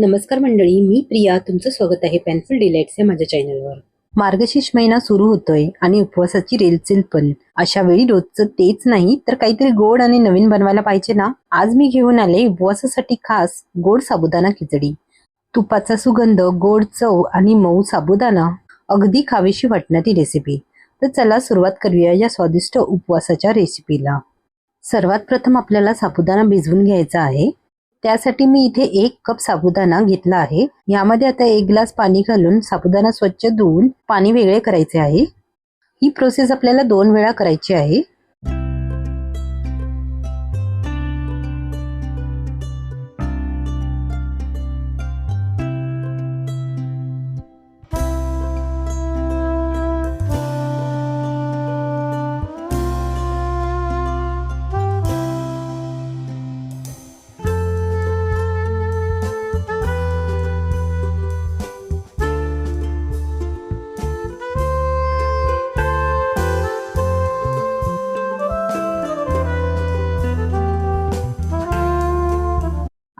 नमस्कार मंडळी मी प्रिया. तुमचं स्वागत आहे पेन्सिल डिलाइट्स या माझ्या चॅनलवर. मार्गशीर्ष महिना सुरू होतोय आणि उपवासाची रेलचेल पण. अशा वेळी रोजचं तेच नाही तर काहीतरी गोड आणि नवीन बनवायला पाहिजे ना? आज मी घेऊन आले उपवासासाठी खास गोड साबुदाणा खिचडी. तुपाचा सुगंध गोड चव आणि मऊ साबुदाणा. अगदी खावीशी वाटणारी रेसिपी तर चला सुरुवात करूया या स्वादिष्ट उपवासाच्या रेसिपीला सर्वात प्रथम आपल्याला साबुदाणा भिजवून घ्यायचा आहे. त्यासाठी मी इथे एक कप साबुदाणा घेतला आहे. यामध्ये आता एक ग्लास पाणी घालून साबुदाणा स्वच्छ धुवून पाणी वेगळे करायचे आहे. ही प्रोसेस आपल्याला दोन वेळा करायची आहे.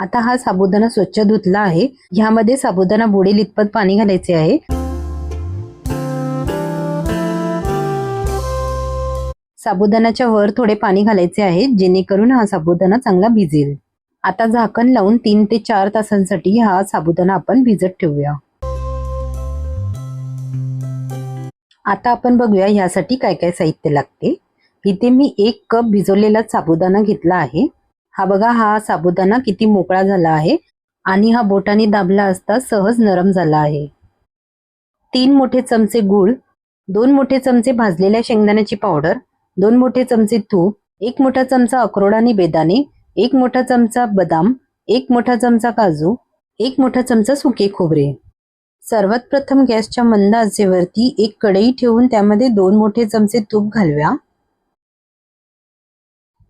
आता हा साबुदाणा स्वच्छ धुतला आहे. ह्यामध्ये साबुदाणा बुडेल इतपत पाणी घालायचे आहे. साबुदाण्याच्या वर थोडे पाणी घालायचे आहे जेणेकरून हा साबुदाणा चांगला भिजेल. आता झाकण लावून तीन ते चार तासांसाठी हा साबुदाणा आपण भिजत ठेवूया. आता आपण बघूया ह्यासाठी काय काय साहित्य लागते. इथे मी एक कप भिजवलेला साबुदाणा घेतला आहे. हा बघा हा साबुदाणा किती मोकळा झाला आहे आणि हा बोटाने दाबला असता सहज नरम झाला आहे. तीन मोठे चमचे गूळ दोन मोठे चमचे भाजलेल्या शेंगदाण्याची पावडर दोन मोठे चमचे तूप एक मोठा चमचा अक्रोड आणि बेदाणे एक मोठा चमचा बदाम एक मोठा चमचा काजू एक मोठा चमचा सुके खोबरे. सर्वात प्रथम गॅसच्या मंद आचेवरती एक कढई ठेवून त्यामध्ये दोन मोठे चमचे तूप घालव्या.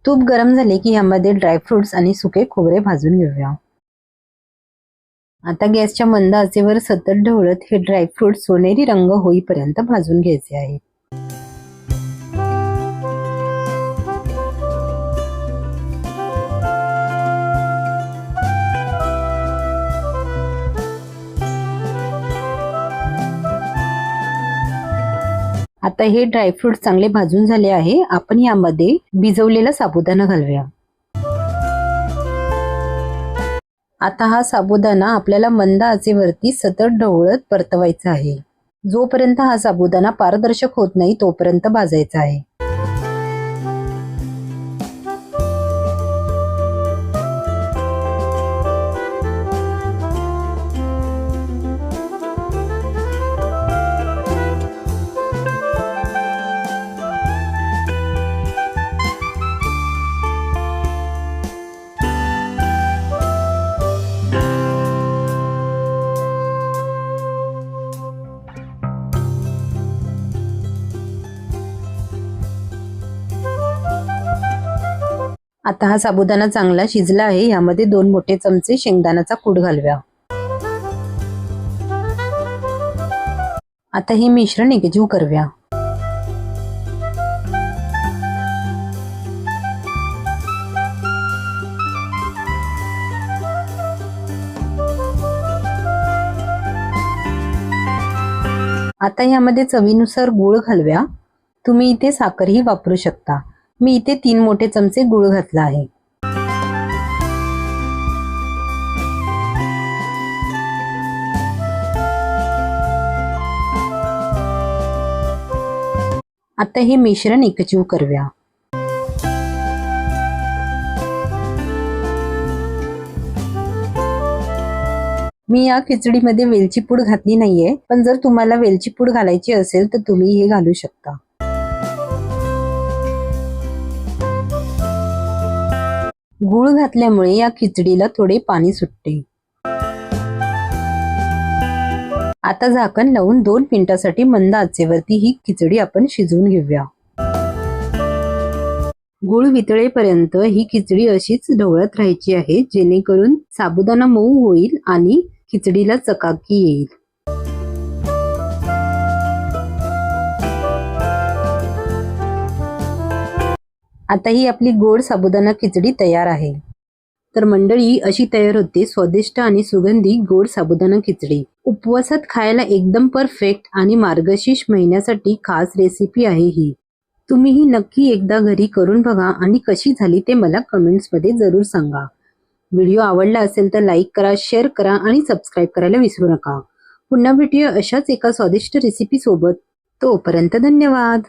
तूप गरम झाले की यामध्ये ड्रायफ्रुट्स आणि सुके खोबरे भाजून घेऊया. आता गॅसच्या मंद आचेवर सतत ढवळत हे ड्रायफ्रुट सोनेरी रंग होईपर्यंत भाजून घ्यायचे आहेत. आता हे ड्रायफ्रूट चांगले भाजून झाले आहे. आपण यामध्ये भिजवलेला साबुदाणा घालूया. आता हा साबुदाणा आपल्याला मंद आचेवरती सतत ढवळत परतवायचा आहे. जोपर्यंत हा साबुदाणा पारदर्शक होत नाही तोपर्यंत भाजायचा आहे. आता हा साबुदाणा चांगला शिजला आहे यामध्ये दोन मोठे चमचे शेंगदाण्याचा कूट घालव्या आता हे मिश्रण एकजीव करूया. आता यामध्ये चवीनुसार गूळ घालव्या तुम्ही इथे साखरही वापरू शकता. मी इथे तीन मोठे चमचे गुळ घातला आहे. आता हे मिश्रण एकजीव करूया. मी या खिचडीमध्ये वेलची पूड घातली नाहीये पण जर तुम्हाला वेलची पूड घालायची असेल तर तुम्ही हे घालू शकता. गूळ घातल्यामुळे या खिचडीला थोडे पाणी सुटते. आता झाकण लावून दोन मिनिटासाठी मंद आचेवरती ही खिचडी आपण शिजवून घेऊया. गुळ वितळेपर्यंत ही खिचडी अशीच ढवळत राहायची आहे जेणेकरून साबुदाणा मऊ होईल आणि खिचडीला चकाकी येईल. आता ही आपली गोड साबुदाणा खिचडी तयार आहे. तर मंडळी अशी तयार होते स्वादिष्ट आणि सुगंधी गोड साबुदाणा खिचडी. उपवासात खायला एकदम परफेक्ट आणि मार्गशीर्ष महिन्यासाठी खास रेसिपी आहे ही. तुम्हीही नक्की एकदा घरी करून बघा आणि कशी झाली ते मला कमेंट्समध्ये जरूर सांगा. व्हिडिओ आवडला असेल तर लाईक करा शेअर करा आणि सबस्क्राईब करायला विसरू नका. पुन्हा भेटूया अशाच एका स्वादिष्ट रेसिपी सोबत. तोपर्यंत धन्यवाद!